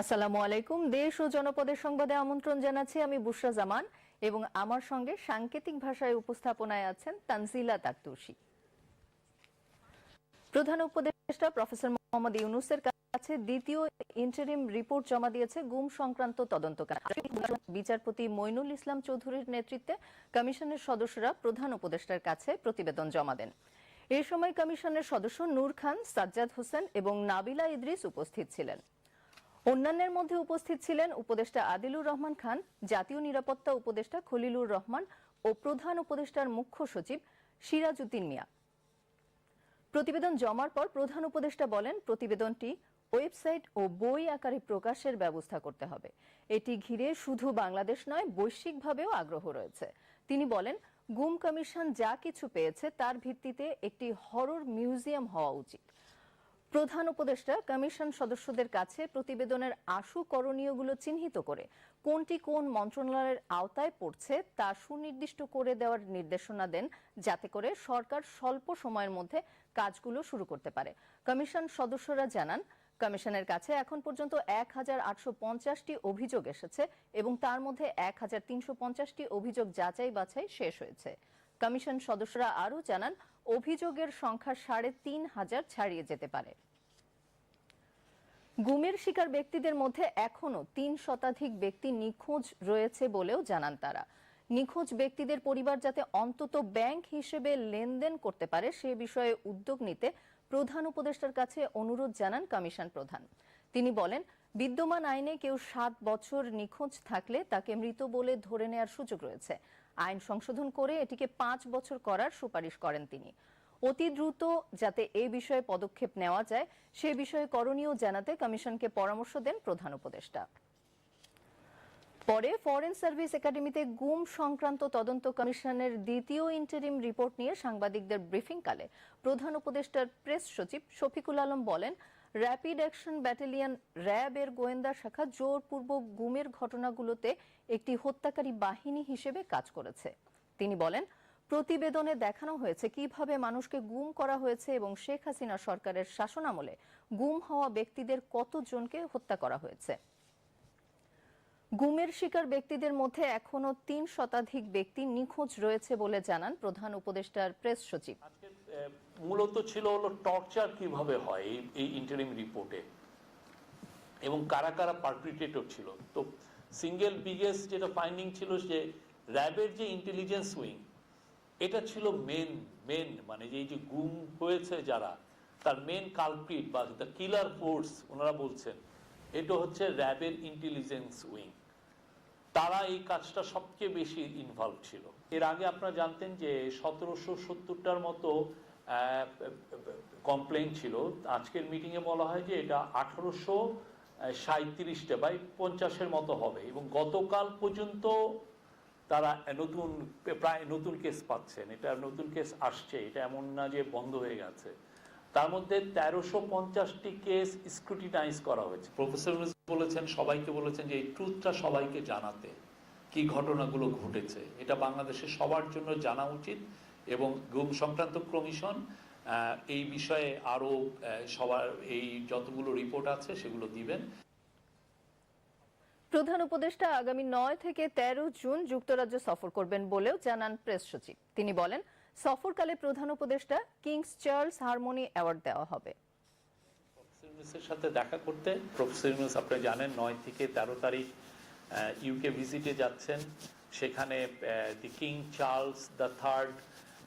আসসালামু আলাইকুম। দেশ ও জনপদের সংবাদে আমন্ত্রণ জানাচ্ছি আমি বুশরা জামান এবং আমার সঙ্গে সাংকেতিক ভাষায় উপস্থাপনায় আছেন তানজিলা তাকতুশি প্রধান উপদেষ্টা প্রফেসর মোহাম্মদ ইউনুসের কাছে দ্বিতীয় ইন্টারিম রিপোর্ট জমা দিয়েছে গুম সংক্রান্ত তদন্তকার। বিচারপতি মইনুল ইসলাম চৌধুরীর নেতৃত্বে কমিশনের সদস্যরা প্রধান উপদেষ্টার কাছে প্রতিবেদন জমা দেন। এ সময় কমিশনের সদস্য নূর খান, সাজ্জাদ হোসেন এবং নাবিলা ইদ্রিস উপস্থিত ছিলেন। অন্যান্যের মধ্যে উপস্থিত ছিলেন উপদেষ্টা আদিলুর রহমান খান, জাতীয় নিরাপত্তা উপদেষ্টা খলিলুর রহমান ও প্রধান উপদেষ্টার মুখ্য সচিব সিরাজউদ্দিন মিয়া। প্রতিবেদন জমার পর প্রধান উপদেষ্টা বলেন, প্রতিবেদনটি ওয়েবসাইট ও বই আকারে প্রকাশের ব্যবস্থা করতে হবে। এটি ঘিরে শুধু বাংলাদেশ নয়, বৈশ্বিকভাবেও আগ্রহ রয়েছে। তিনি বলেন, গুম কমিশন যা কিছু পেয়েছে তার ভিত্তিতে একটি হরর মিউজিয়াম হওয়া উচিত। প্রধান উপদেষ্টা, কমিশন সদস্যদের কাছে প্রতিবেদনের আশু করণীয়গুলো চিহ্নিত করে কোনটি কোন মন্ত্রণালয়ের আওতায় পড়ছে তা সুনির্দিষ্ট করে দেওয়ার নির্দেশনা দেন, যাতে করে সরকার স্বল্প সময়ের মধ্যে কাজগুলো শুরু করতে পারে। কমিশন সদস্যরা জানান, কমিশনের কাছে এখন পর্যন্ত এক হাজার আটশো পঞ্চাশটি অভিযোগ এসেছে এবং তার মধ্যে এক হাজার তিনশো পঞ্চাশটি অভিযোগ যাচাই বাছাই শেষ হয়েছে। কমিশন সদস্যরা আরও জানান অভিযোগের সংখ্যা সাড়ে তিন হাজার ছাড়িয়ে যেতে পারে। গুমের শিকার ব্যক্তিদের মধ্যে এখনও তিন শতাধিক ব্যক্তি নিখোঁজ রয়েছে বলেও জানান তারা। নিখোঁজ ব্যক্তিদের পরিবার যাতে অন্তত ব্যাংক হিসেবে লেনদেন করতে পারে সে বিষয়ে উদ্যোগ নিতে প্রধান উপদেষ্টার কাছে অনুরোধ জানান কমিশন প্রধান। তিনি বলেন বিদ্যমান আইনে কেউ সাত বছর নিখোঁজ থাকলে তাকে মৃত বলে ধরে নেওয়ার সুযোগ রয়েছে। আইন সংশোধন করে এটিকে পাঁচ বছর করার সুপারিশ করেন তিনি। অতি দ্রুত যাতে এ বিষয়ে পদক্ষেপ নেওয়া যায়, সে বিষয়ে করণীয় জানাতে কমিশনকে পরামর্শ দেন প্রধান উপদেষ্টা। পরে ফরেন সার্ভিস একাডেমিতে গুম সংক্রান্ত তদন্ত কমিশনের দ্বিতীয় ইন্টারিম রিপোর্ট নিয়ে সাংবাদিকদের ব্রিফিংকালে প্রধান উপদেষ্টার প্রেস সচিব শফিকুল আলম বলেন র্যাপিড অ্যাকশন ব্যাটালিয়ন র্যাব এর গোয়েন্দা শাখা জোরপূর্বক গুমের ঘটনাগুলোতে একটি হত্যাকারী বাহিনী হিসেবে কাজ করেছে। তিনি বলেন, প্রতিবেদনে দেখানো হয়েছে কীভাবে মানুষকে গুম করা হয়েছে এবং শেখ হাসিনা সরকারের শাসনামলে গুম হওয়া ব্যক্তিদের কতজনকে হত্যা করা হয়েছে। গুমের শিকার ব্যক্তিদের মধ্যে এখনও তিন শতাধিক ব্যক্তি নিখোঁজ রয়েছে বলে জানান প্রধান উপদেষ্টার প্রেস সচিব। মূলত ছিল হলো টর্চার কীভাবে হয় এই ইন্টারিম রিপোর্টে এবং কারা কারা পারপিটেটর ছিল? তো সিঙ্গেল বিগেস্ট যেটা ফাইন্ডিং ছিল যে র্যাবের যে ইন্টেলিজেন্স উইং এটা ছিল মেন মেন মানে যে যে গুম হয়েছে যারা, তার মেন কালপ্রিট বা দ্য কিলার ফোর্স ওনারা বলছেন, এটা হচ্ছে র্যাবের ইন্টেলিজেন্স উইং তারা এই কাজটা সবচেয়ে বেশি ইনভলভ ছিল। এর আগে আপনারা জানতেন যে সতেরোশো সত্তরটার মতো কমপ্লেন ছিল। আজকের মিটিংয়ে বলা হয় যে এটা আঠারোশো সাঁত্রিশটা বাই পঞ্চাশের মতো হবে এবং গতকাল পর্যন্ত তারা নতুন প্রায় নতুন কেস পাচ্ছেন। এটা নতুন কেস আসছে, এটা এমন না যে বন্ধ হয়ে গেছে। তার মধ্যে তেরোশো পঞ্চাশটি কেস স্ক্রুটিনাইজ করা হয়েছে। প্রফেসর বলেছেন, সবাইকে বলেছেন যে এই ট্রুথটা সবাইকে জানাতে কি ঘটনাগুলো ঘটেছে। এটা বাংলাদেশের সবার জন্য জানা উচিত। এবং গুম সংক্রান্ত কমিশন এই বিষয়ে আরও আহ, সবার এই যতগুলো রিপোর্ট আছে সেগুলো দিবেন। প্রধান উপদেষ্টা আগামী নয় থেকে তেরো জুন যুক্তরাজ্য সফর করবেন বলেও জানান প্রেস সচিব। তিনি বলেন সফরকালে প্রধান উপদেষ্টা কিংস চার্লস হারমোনি অ্যাওয়ার্ড দেওয়া হবে। প্রফেসর সাথে দেখা করতে প্রফেসর ইউনুস আপনি জানেন নয় থেকে তেরো তারিখ ইউকে ভিজিটে যাচ্ছেন। সেখানে the king Charles the third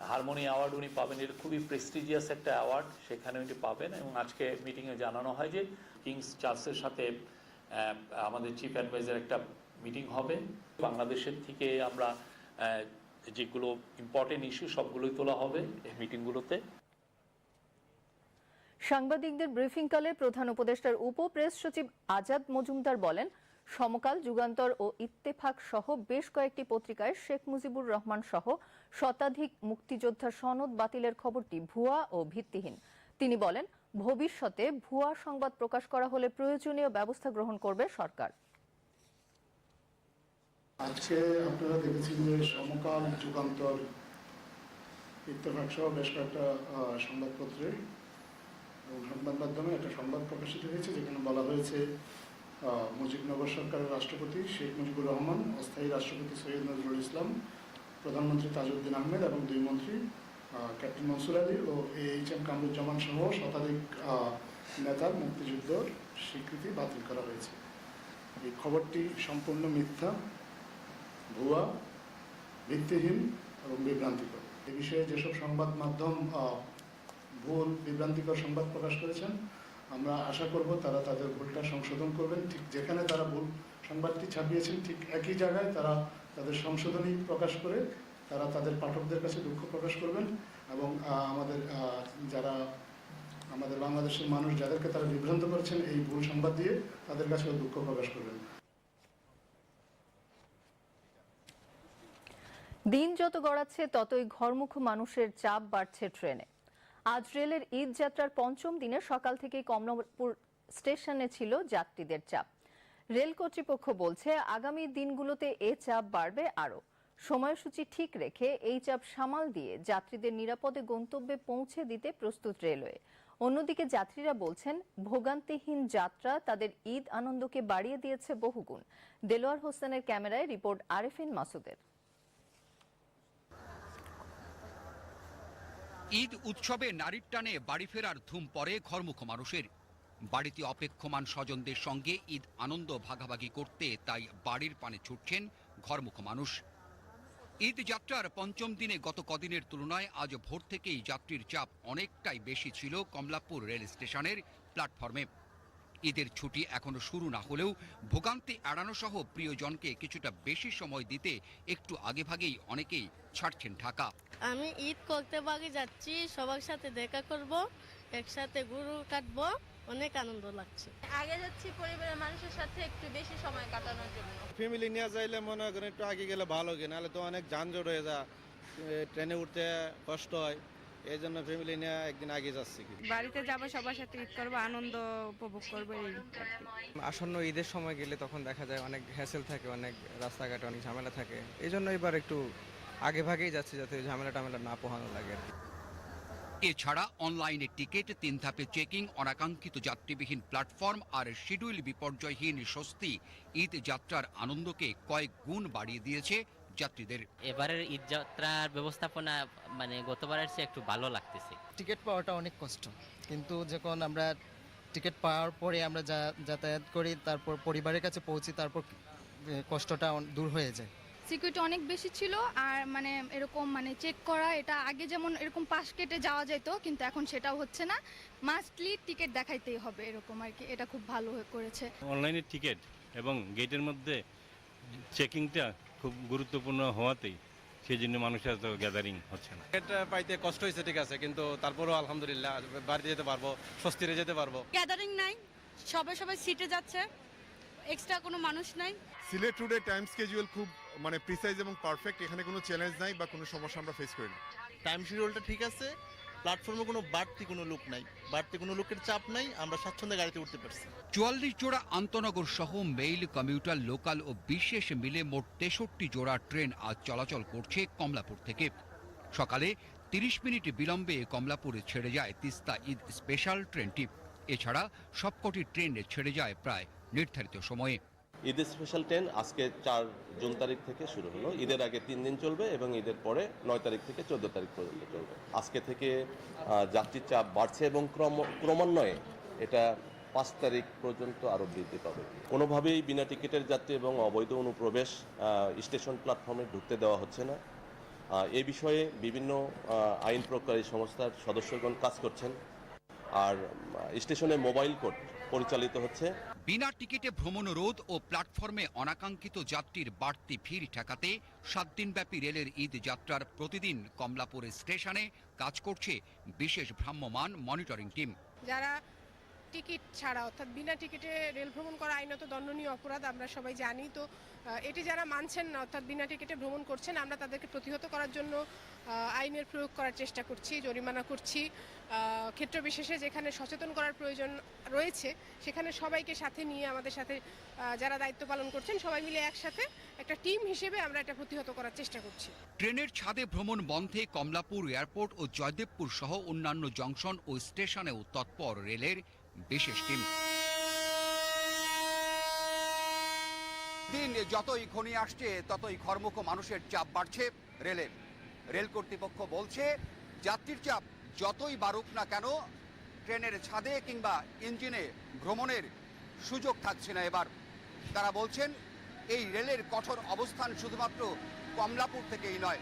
harmony award উনি পাবেন, এটা খুবই প্রেস্টিজিয়াস একটা অ্যাওয়ার্ড সেখানে উনি পাবেন এবং আজকে মিটিংয়ে জানানো হয় যে কিংস চার্চের সাথে আমাদের চিফ অ্যাডভাইজার একটা মিটিং হবে। বাংলাদেশের থেকে আমরা যেগুলো ইম্পর্টেন্ট ইস্যু সবগুলোই তোলা হবে এই মিটিংগুলোতে সাংবাদিকদের ব্রিফিংকালে প্রধান উপদেষ্টার উপ প্রেস সচিব আজাদ মজুমদার বলেন সমকাল, যুগান্তর ও ইত্তেফাক সহ বেশ কয়েকটি পত্রিকায় শেখ মুজিবুর রহমান সহ শতাধিক মুক্তিযোদ্ধা সনদ বাতিলের খবরটি ভুয়া ও ভিত্তিহীন। তিনি বলেন, ভবিষ্যতে ভুয়া সংবাদ প্রকাশ করা হলে প্রয়োজনীয় ব্যবস্থা গ্রহণ করবে সরকার। আজকে আপনারা দেখেছেন যে সমকাল, যুগান্তর, ইত্তেফাক সহ বেশ কয়েকটা সংবাদপত্রে সংবাদ মাধ্যমে একটা সংবাদ প্রকাশিত হয়েছে, যেখানে বলা হয়েছে মুজিবনগর সরকারের রাষ্ট্রপতি শেখ মুজিবুর রহমান, অস্থায়ী রাষ্ট্রপতি সৈয়দ নজরুল ইসলাম, প্রধানমন্ত্রী তাজউদ্দিন আহমেদ এবং দুই মন্ত্রী ক্যাপ্টেন মনসুর আলী ও এ এইচ এম কামরুজ্জামান সহ শতাধিক নেতার মুক্তিযুদ্ধর স্বীকৃতি বাতিল করা হয়েছে। এই খবরটি সম্পূর্ণ মিথ্যা, ভুয়া, ভিত্তিহীন এবং বিভ্রান্তিকর। এ বিষয়ে যেসব সংবাদ মাধ্যম ভুল, বিভ্রান্তিকর সংবাদ প্রকাশ করেছেন আমরা আশা করব তারা তাদের ভুলটা সংশোধন করবেন। ঠিক যেখানে তারা ভুল সংবাদটি ছাপিয়েছেন, ঠিক একই জায়গায় তারা তাদের সংশোধনী প্রকাশ করে তারা তাদের পাঠকদের কাছে দুঃখ প্রকাশ করবেন এবং আমাদের যারা আমাদের বাংলাদেশের মানুষ যাদেরকে তারা বিভ্রান্ত করেছেন এই ভুল সংবাদ দিয়ে তাদের কাছেও দুঃখ প্রকাশ করবেন। দিন যত গড়াচ্ছে, ততই ঘরমুখ মানুষের চাপ বাড়ছে ট্রেনে। আজ রেলের ঈদ যাত্রার পঞ্চম দিনে সকাল থেকে কমলাপুর স্টেশনে ছিল যাত্রীদের চাপ। রেল কর্তৃপক্ষ বলছে, আগামী দিনগুলোতে এ চাপ বাড়বে আরও। সময়সূচি ঠিক রেখে এই চাপ সামাল দিয়ে যাত্রীদের নিরাপদে গন্তব্যে পৌঁছে দিতে প্রস্তুত রেলওয়ে। অন্যদিকে যাত্রীরা বলছেন, ভোগান্তিহীন যাত্রা তাদের ঈদ আনন্দকে বাড়িয়ে দিয়েছে বহুগুণ। দেলোয়ার হোসেনের ক্যামেরায় রিপোর্ট আরেফিন মাসুদের। ঈদ উৎসবে নারীর টানে বাড়ি ফেরার ধুম পড়ে ঘরমুখ মানুষের। বাড়িতে অপেক্ষমান স্বজনদের সঙ্গে ঈদ আনন্দ ভাগাভাগি করতে তাই বাড়ির পানে ছুটছেন ঘরমুখ মানুষ। ঈদ যাত্রার পঞ্চম দিনে গত কদিনের তুলনায় আজ ভোর থেকেই যাত্রীর চাপ অনেকটাই বেশি ছিল কমলাপুর রেল স্টেশনের প্ল্যাটফর্মে। ঈদের ছুটি এখনও শুরু না হলেও ভোগান্তি এড়ানো সহ প্রিয়জনকে কিছুটা বেশি সময় দিতে একটু আগেভাগেই অনেকেই ছাড়ছেন ঢাকা। আমি ঈদ করতে বাগে যাচ্ছি সবার সাথে দেখা করব একসাথে গরু কাটবো অনেক আনন্দ লাগছে। আগে যাচ্ছি পরিবারের মানুষের সাথে একটু বেশি সময় কাটানোর জন্য। ফ্যামিলি নিয়ে যাইলে মনে করেন একটু আগে গেলে ভালো কি নাহলে তো অনেক যানজট হয়ে যায় ট্রেনে উঠতে কষ্ট হয়। এই জন্য ফ্যামিলি নিয়ে একদিন আগে যাচ্ছি। কি বাড়িতে যাব সবার সাথে ঈদ করব আনন্দ উপভোগ করব এই আসন্ন ঈদের সময় গেলে তখন দেখা যায় অনেক হ্যাসেল থাকে অনেক রাস্তাঘাটে অনেক ঝামেলা থাকে। এই জন্য এবার একটু আগে ভাগেই যাচ্ছি যাতে ঝামেলা টামেলা না পোহানো লাগে আর কি। এছাড়া অনলাইনে টিকিট তিন ধাপে চেকিং অনাকাঙ্ক্ষিত যাত্রীবিহীন প্ল্যাটফর্ম আর শিডিউল বিপর্যয়হীন স্বস্তি ঈদ যাত্রার আনন্দকে কয়েক গুণ বাড়িয়ে দিয়েছে যাত্রীদের। এবারের ঈদ যাত্রার ব্যবস্থাপনা মানে গতবারের চেয়ে একটু ভালো লাগতেছে। টিকিট পাওয়াটা অনেক কষ্ট। কিন্তু যখন আমরা টিকিট পাওয়ার পরে আমরা যা যাতায়াত করি তারপর পরিবারের কাছে পৌঁছি তারপর কষ্টটা দূর হয়ে যায়। সিকিউরিটি অনেক বেশি ছিল আর মানে এরকম মানে চেক করা এটা আগে যেমন এরকম পাশ কেটে যাওয়া যেত কিন্তু এখন সেটাও হচ্ছে না। মাস্টলি টিকিট দেখাইতেই হবে এরকম আর কি এটা খুব ভালো হয়ে করেছে। অনলাইনের টিকিট এবং গেটের মধ্যে চেকিংটা খুব গুরুত্বপূর্ণ হওয়াতেই সেই জন্য মানুষের এত গ্যাদারিং হচ্ছে না। এটা পাইতে কষ্ট হয়েছে ঠিক আছে কিন্তু তারপরেও আলহামদুলিল্লাহ বাড়িতে যেতে পারব স্বস্তিরে যেতে পারব। গ্যাদারিং নাই সবাই সবাই সিটে যাচ্ছে এক্সট্রা কোনো মানুষ নাই। সিলেট রুটে টাইম স্কেজুয়াল খুব মানে প্রিসাইজ এবং পারফেক্ট এখানে কোনো চ্যালেঞ্জ নাই বা কোনো সমস্যা আমরা ফেস করি না। টাইম শিডিউলটা ঠিক আছে প্ল্যাটফর্মে কোনো বাড়তি কোনো লোক নাই। বাড়তি কোনো লোকের চাপ নাই, আমরা স্বাচ্ছন্দ্যে গাড়িতে উঠতে পারছি। চুয়াল্লিশ জোড়া আন্তনগর সহ মেইল, কমিউটার, লোকাল ও বিশেষ মিলে মোট তেষট্টি জোড়া ট্রেন আজ চলাচল করছে কমলাপুর থেকে। সকালে তিরিশ মিনিট বিলম্বে কমলাপুরে ছেড়ে যায় তিস্তা ঈদ স্পেশাল ট্রেনটি। এছাড়া সবকটি ট্রেন ছেড়ে যায় প্রায় নির্ধারিত সময়ে। ঈদের স্পেশাল ট্রেন আজকে চার জুন তারিখ থেকে শুরু হলো। ঈদের আগে তিন দিন চলবে এবং ঈদের পরে নয় তারিখ থেকে চোদ্দ তারিখ পর্যন্ত চলবে। আজকে থেকে যাত্রীর চাপ বাড়ছে এবং ক্রম, ক্রমান্বয়ে এটা পাঁচ তারিখ পর্যন্ত আরও বৃদ্ধি পাবে। কোনোভাবেই বিনা টিকিটের যাত্রী এবং অবৈধ অনুপ্রবেশ স্টেশন প্ল্যাটফর্মে ঢুকতে দেওয়া হচ্ছে না। এ বিষয়ে বিভিন্ন আইন প্রকারী সংস্থার সদস্যগণ কাজ করছেন। আর স্টেশনে মোবাইল কোড পরিচালিত হচ্ছে। বিনা টিকিটে ভ্রমণ রোধ ও প্ল্যাটফর্মে অনাকাঙ্ক্ষিত যাত্রীর বাড়তি ভিড় ঠেকাতে সাত দিনব্যাপী রেলের ঈদ যাত্রার প্রতিদিন কমলাপুর স্টেশনে কাজ করছে বিশেষ ভ্রাম্যমান মনিটরিং টিম। যারা টিকিট ছাড়া অর্থাৎ বিনা টিকিটে রেল ভ্রমণ করা আইনত দণ্ডনীয় অপরাধ আমরা সবাই জানি। তো এটি যারা মানছেন না অর্থাৎ বিনা টিকিটে ভ্রমণ করছেন আমরা তাদেরকে প্রতিহত করার জন্য আইনের প্রয়োগ করার চেষ্টা করছি, জরিমানা করছি। ক্ষেত্র বিশেষে যেখানে সচেতন করার প্রয়োজন রয়েছে, সেখানে সবাইকে সাথে নিয়ে আমাদের সাথে যারা দায়িত্ব পালন করছেন, সবাই মিলে একসাথে একটা টিম হিসেবে আমরা এটা প্রতিহত করার চেষ্টা করছি। ট্রেনের ছাদে ভ্রমণ বন্ধে কমলাপুর এয়ারপোর্ট ও জয়দেবপুর সহ অন্যান্য জংশন ও স্টেশনেও তৎপর রেলের বিশেষ টিম। দিন যতই ঘনিয়ে আসছে, ততই ঘরমুখ মানুষের চাপ বাড়ছে রেলের। রেল কর্তৃপক্ষ বলছে, যাত্রীর চাপ যতই বাড়ুক না কেন, ট্রেনের ছাদে কিংবা ইঞ্জিনে ভ্রমণের সুযোগ থাকছে না এবার। তারা বলছেন, এই রেলের কঠোর অবস্থান শুধুমাত্র কমলাপুর থেকেই নয়,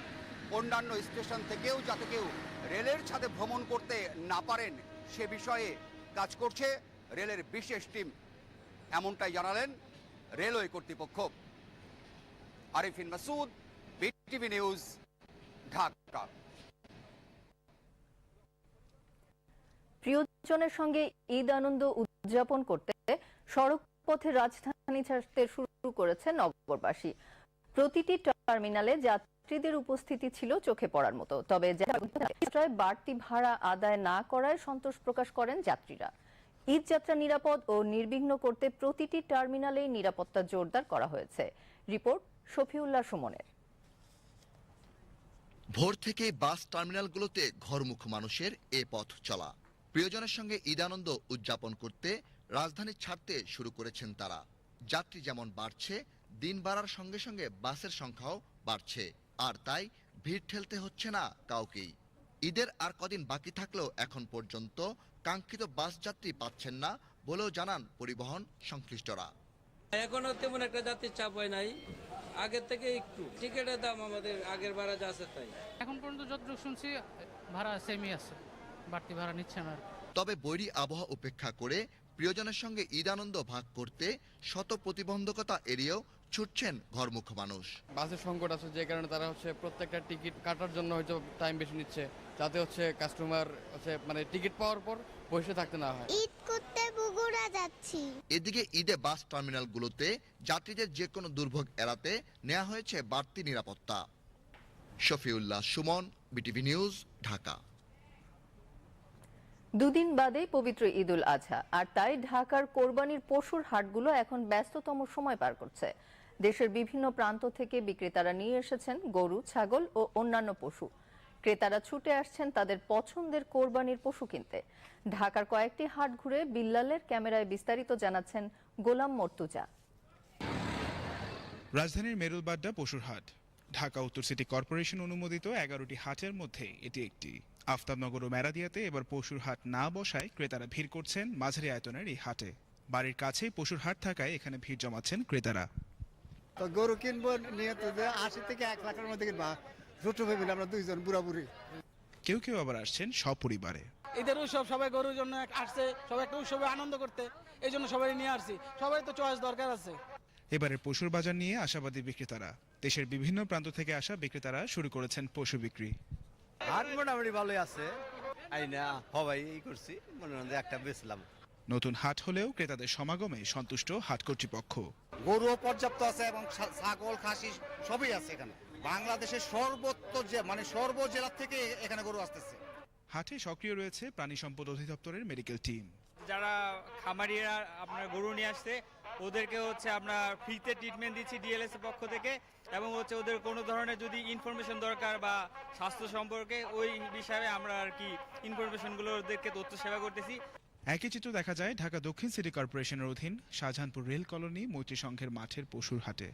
অন্যান্য স্টেশন থেকেও যাতে কেউ রেলের ছাদে ভ্রমণ করতে না পারেন, সে বিষয়ে কাজ করছে রেলের বিশেষ টিম, এমনটাই জানালেন রেলওয়ে কর্তৃপক্ষ। Arifin Masud, BTV news. Dhaka. প্রিয়জনের সঙ্গে ঈদ আনন্দ উদযাপন করতে সড়ক পথে রাজধানী ছাড়তে শুরু করেছে নগরবাসী। প্রতিটি টার্মিনালে যাত্রীদের উপস্থিতি ছিল চোখে পড়ার মতো। তবে বাড়তি ভাড়া আদায় না করায় সন্তোষ প্রকাশ করেন যাত্রীরা। ঈদ যাত্রা নিরাপদ ও নির্বিঘ্ন করতে প্রতিটি টার্মিনালেই নিরাপত্তা জোরদার করা হয়েছে। রিপোর্ট শফিউল্লাহ সুমনের। ভোর থেকে বাস টার্মিনালগুলোতে ঘরমুখ মানুষের এ পথ চলা। প্রিয়জনের সঙ্গে ঈদ আনন্দ উদযাপন করতে রাজধানী ছাড়তে শুরু করেছেন তারা। যাত্রী যেমন বাড়ছে, দিন বাড়ার সঙ্গে সঙ্গে বাসের সংখ্যাও বাড়ছে। আর তাই ভিড় ঠেলতে হচ্ছে না কাউকেই। ঈদের আর কদিন বাকি থাকলেও এখন পর্যন্ত কাঙ্ক্ষিত বাস যাত্রী পাচ্ছেন না বলেও জানান পরিবহন সংশ্লিষ্টরা। এখনও তেমন একটা যাত্রীর চাপ হয় নাই। আগের থেকে একটু। টিকিটের দাম আমাদের আগের ভাড়া যা আছে তাই। এখন পর্যন্ত যতটুকু শুনছি ভাড়া সেমই আছে। বাড়তি ভাড়া নিচ্ছে না তবে বৈরি আবহাওয়া উপেক্ষা করে প্রিয়জনের সঙ্গে ঈদ আনন্দ ভাগ করতে শত প্রতিবন্ধকতা এড়িয়েও ছুটছেন ঘরমুখ মানুষ। বাসের সংকট আছে যে কারণে তারা হচ্ছে প্রত্যেকটা টিকিট কাটার জন্য হয়তো টাইম বেশি নিচ্ছে যাতে হচ্ছে কাস্টমার হচ্ছে মানে টিকিট পাওয়ার পর বসে থাকতে না হয়। ঈদ করতে বগুড়া যাচ্ছি। এদিকে ঈদে বাস টার্মিনালগুলোতে যাত্রীদের যে কোনো দুর্ভোগ এড়াতে নেওয়া হয়েছে বাড়তি নিরাপত্তা। Shafiullah Sumon BTV news Dhaka. দুদিন বাদে পবিত্র ঈদুল আজহা আর তাই ঢাকার কোরবানির পশুর হাটগুলো এখন ব্যস্ততম সময় পার করছে। দেশের বিভিন্ন প্রান্ত থেকে বিক্রেতারা নিয়ে এসেছেন গরু, ছাগল ও অন্যান্য পশু। ক্রেতারা ছুটে আসছেন তাদের পছন্দের কোরবানির পশু কিনতে। ঢাকার কয়েকটি হাট ঘুরে বিল্লালের ক্যামেরায় বিস্তারিত জানাচ্ছেন গোলাম মর্তুজা। রাজধানীর মেরুলবাড্ডা পশুর হাট। ঢাকা উত্তর সিটি কর্পোরেশন অনুমোদিত এগারোটি হাটের মধ্যে এটি একটি। আফতাবনগর ও মেরাদিয়াতে এবার পশুর হাট না বসায় ক্রেতারা ভিড় করছেন মাঝারি আয়তনের এই হাটে। বাড়ির কাছেই পশুর হাট থাকায় এখানে ভিড় জমাচ্ছেন ক্রেতারা। তো গরু কিনবো নিয়ে তো যে আশি থেকে এক লাখের মধ্যে কিনবা। ছোট ফ্যামিলি আমরা দুইজন বুড়া বুড়ি কেউ কেউ আবার আসছেন সপরিবারে। ঈদের উৎসব সবাই গরুর জন্য আসছে সবাই একটা উৎসবে আনন্দ করতে। এই জন্য সবাই নিয়ে আসছি। সবাই তো চয়েস দরকার আছে। এবারের পশুর বাজার নিয়ে আশাবাদী বিক্রেতারা। দেশের বিভিন্ন প্রান্ত থেকে আসা বিক্রেতারা শুরু করেছেন পশু বিক্রি। হাট মোটামুটি ভালোই আছে। আই না সবাই এই করছি। মনে হয় একটা বেচলাম। নতুন হাট হলেও ক্রেতাদের সমাগমে সন্তুষ্ট হাট কর্তৃপক্ষ। গরুও পর্যাপ্ত আছে এবং ছাগল খাসি সবই আছে এখানে। বাংলাদেশের সর্বত্র যে মানে সর্ব জেলা থেকে এখানে গরু আসতেছে। হাটে সক্রিয় রয়েছে প্রাণী সম্পদ অধিদপ্তরের মেডিকেল টিম। যারা খামারিরা আপনার গরু নিয়ে আসছে ওদেরকে হচ্ছে আমরা ফ্রিতে ট্রিটমেন্ট দিচ্ছি ডিএলএস এর পক্ষ থেকে এবং হচ্ছে ওদের কোনো ধরনের যদি ইনফরমেশন দরকার বা স্বাস্থ্য সম্পর্কে ওই বিষয়ে আমরা আর কি ইনফরমেশনগুলো ওদেরকে তথ্য সেবা করতেছি। একই চিত্র দেখা যায় ঢাকা দক্ষিণ সিটি কর্পোরেশনের অধীন শাহজাহানপুর রেল কলোনি মৈত্রী সংঘের মাঠের পশুর হাটে।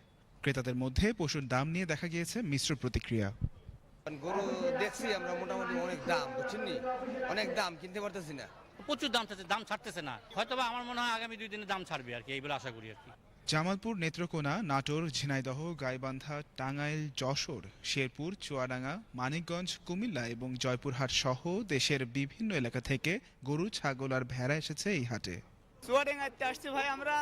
ক্রেতাদের মধ্যে পশুর দাম নিয়ে দেখা গিয়েছে মিশ্র প্রতিক্রিয়া। গরু দেখছি আমরা মোটামুটি অনেক দাম বুঝছেন অনেক দাম কিনতে পারতেছি না। প্রচুর দাম চাচ্ছে দাম ছাড়তেছে না। হয়তো আমার মনে হয় আগামী দুই দিনে দাম ছাড়বে আর কি এইগুলো আশা করি আর কি। জামালপুর নেত্রকোনা নাটোর ঝিনাইদহ গাইবান্ধা টাঙ্গাইল যশোর শেরপুর চুয়াডাঙ্গা মানিকগঞ্জ কুমিল্লা এবং জয়পুরহাট সহ দেশের বিভিন্ন এলাকা থেকে গরু ছাগল আর ভেড়া এসেছে এই হাটে। চুয়াডাঙ্গাতে আসছি ভাই আমরা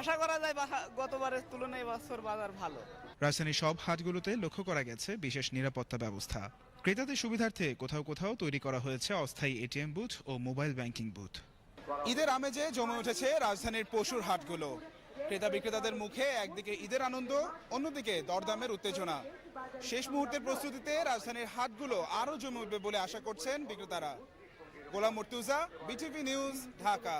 আশা করা যায় গতবারের তুলনায় বছর বাজার ভালো। রাজধানীর সব হাটগুলোতে লক্ষ্য করা গেছে বিশেষ নিরাপত্তা ব্যবস্থা। ক্রেতাদের সুবিধার্থে কোথাও কোথাও তৈরি করা হয়েছে অস্থায়ী এটিএম বুথ ও মোবাইল ব্যাংকিং বুথ। ঈদের আমেজে জমে উঠেছে রাজধানীর পশুর হাটগুলো। ক্রেতা বিক্রেতাদের মুখে একদিকে ঈদের আনন্দ, অন্যদিকে দরদামের উত্তেজনা। শেষ মুহূর্তের প্রস্তুতিতে রাজধানীর হাটগুলো আরও জমে উঠবে বলে আশা করছেন বিক্রেতারা। Golam Mortuza, BTV news, Dhaka.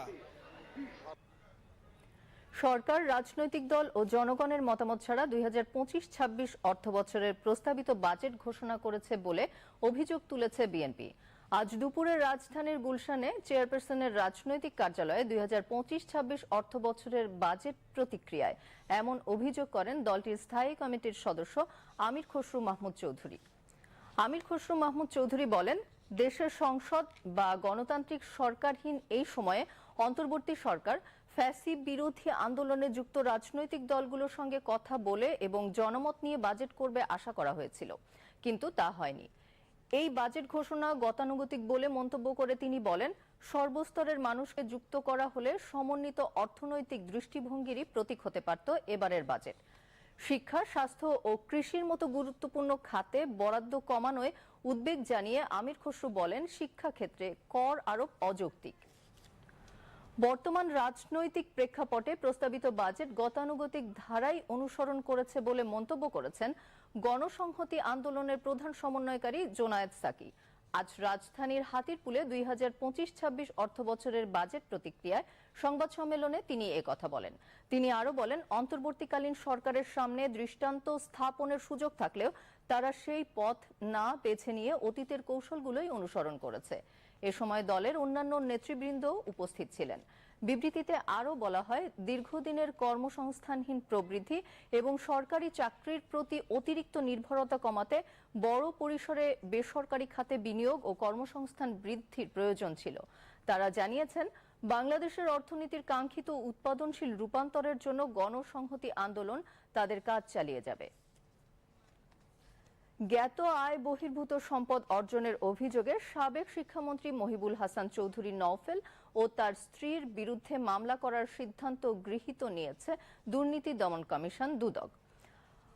সরকার, রাজনৈতিক দল ও জনগণের মতামত ছাড়া দুই হাজার পঁচিশ ছাব্বিশ অর্থ বছরের প্রস্তাবিত বাজেট ঘোষণা করেছে বলে অভিযোগ তুলেছে বিএনপি। আজ দুপুরে রাজধানীর গুলশানে চেয়ারপারসনের রাজনৈতিক কার্যালয়ে দুই হাজার পঁচিশ ছাব্বিশ অর্থ বছরের বাজেট প্রতিক্রিয়ায় এমন অভিযোগ করেন দলটির স্থায়ী কমিটির সদস্য আমির খসরু মাহমুদ চৌধুরী। আমির খসরু মাহমুদ চৌধুরী বলেন, দেশের সংসদ বা গণতান্ত্রিক সরকারহীন এই সময়ে অন্তর্বর্তী সরকার ফ্যাসি বিরোধী আন্দোলনে যুক্ত রাজনৈতিক দলগুলোর সঙ্গে কথা বলে এবং জনমত নিয়ে বাজেট করবে আশা করা হয়েছিল। কিন্তু তা হয়নি। এই বাজেট ঘোষণা গতানুগতিক বলে মন্তব্য করে তিনি বলেন, সর্বস্তরের মানুষকে যুক্ত করা হলে সমন্বিত অর্থনৈতিক দৃষ্টিভঙ্গিরই প্রতীক হতে পারত এবারের বাজেট। শিক্ষা, স্বাস্থ্য ও কৃষির মতো গুরুত্বপূর্ণ খাতে বরাদ্দ কমানোয় উদ্বেগ জানিয়ে আমির খসরু বলেন, শিক্ষাক্ষেত্রে কর আরোপ অযৌক্তিক। বর্তমান রাজনৈতিক প্রেক্ষাপটে প্রস্তাবিত বাজেট গতানুগতিক ধারাই অনুসরণ করেছে বলে মন্তব্য করেছেন গণসংহতি আন্দোলনের প্রধান সমন্বয়কারী জোনায়েদ সাকি। আজ রাজধানীর হাতিরপুলে দুই হাজার পঁচিশ ছাব্বিশ অর্থ বছরের বাজেট প্রতিক্রিয়ায় সংবাদ সম্মেলনে তিনি কথা বলেন। তিনি আরও বলেন, অন্তর্বর্তীকালীন সরকারের সামনে দৃষ্টান্ত স্থাপনের সুযোগ থাকলেও তারা সেই পথ না বেছে নিয়ে অতীতের কৌশলগুলোই অনুসরণ করেছে। এ সময় দলের অন্যান্য নেতৃবৃন্দ উপস্থিত ছিলেন। বিবৃতিতে আরও বলা হয়, দীর্ঘদিনের কর্মসংস্থানহীন প্রবৃদ্ধি এবং সরকারি চাকরির প্রতি অতিরিক্ত নির্ভরতা কমাতে বড় পরিসরে বেসরকারি খাতে বিনিয়োগ ও কর্মসংস্থান বৃদ্ধির প্রয়োজন ছিল। তারা জানিয়েছেন, বাংলাদেশের অর্থনীতির কাঙ্ক্ষিত উৎপাদনশীল রূপান্তরের জন্য গণসংহতি আন্দোলন তাদের কাজ চালিয়ে যাবে। জ্ঞাত আয় বহির্ভূত সম্পদ অর্জনের অভিযোগে সাবেক শিক্ষামন্ত্রী মহিবুল হাসান চৌধুরী নওফেল ও তার স্ত্রীর বিরুদ্ধে মামলা করার সিদ্ধান্ত গৃহীত নিয়েছে দুর্নীতি দমন কমিশন দুদক।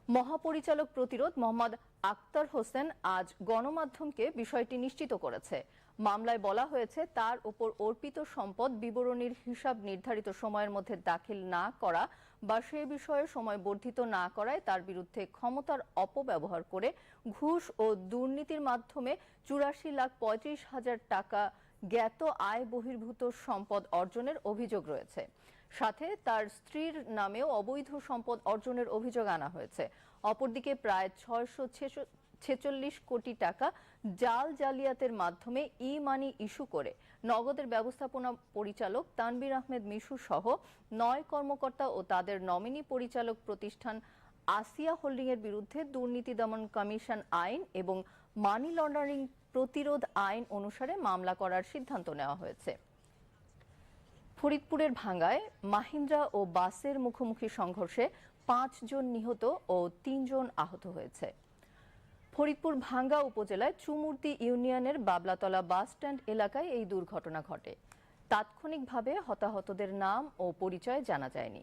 মহাপরিচালক প্রতিরোধ মোহাম্মদ আক্তার হোসেন আজ গণমাধ্যমকে বিষয়টি নিশ্চিত করেছে। মামলায় বলা হয়েছে, তার উপর অর্পিত সম্পদ বিবরণীর হিসাব নির্ধারিত সময়ের মধ্যে দাখিল না করা বা সে বিষয়ে সময় বর্ধিত না করায় তার বিরুদ্ধে ক্ষমতার অপব্যবহার করে ঘুষ ও দুর্নীতির মাধ্যমে চুরাশি লাখ পঁয়ত্রিশ হাজার টাকা জ্ঞাত আয় বহির্ভূত সম্পদ অর্জনের অভিযোগ রয়েছে। সাথে তার স্ত্রীর নামেও অবৈধ সম্পদ অর্জনের অভিযোগ আনা হয়েছে। অপরদিকে প্রায় ছয়শো ছেচল্লিশ কোটি টাকা জাল জালিয়াতের মাধ্যমে ই মানি ইস্যু করে। নগদের ব্যবস্থাপনা পরিচালক তানবির আহমেদ মিশু সহ নয় কর্মকর্তা ও তাদের নমিনি পরিচালক প্রতিষ্ঠান আসিয়া হোল্ডিং এর বিরুদ্ধে দুর্নীতি দমন কমিশন আইন এবং মানি লন্ডারিং প্রতিরোধ আইন অনুসারে মামলা করার সিদ্ধান্ত নেওয়া হয়েছে। ফরিদপুরের ভাঙ্গায় মাহিন্দ্রা ও বাসের মুখোমুখি সংঘর্ষে পাঁচ জন নিহত ও তিনজন আহত হয়েছে। ফরিদপুর ভাঙ্গা উপজেলায় চুমুর্তি ইউনিয়নের বাবলাতলা বাস স্ট্যান্ড এলাকায় এই দুর্ঘটনা ঘটে। তাৎক্ষণিকভাবে হতাহতদের নাম ও পরিচয় জানা যায়নি।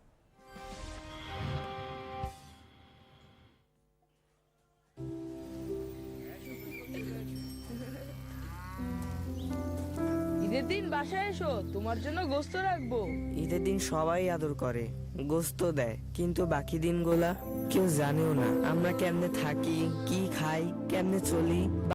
বাসায় এসো, তোমার জন্য গোস্ত রাখব। ঈদের দিন সবাই আদর করে, গোস্ত দেয়, কিন্তু বাকি দিনগুলা কেউ জানেও না। আমরা কেমনে থাকি, কি খাই, কেমনে চলি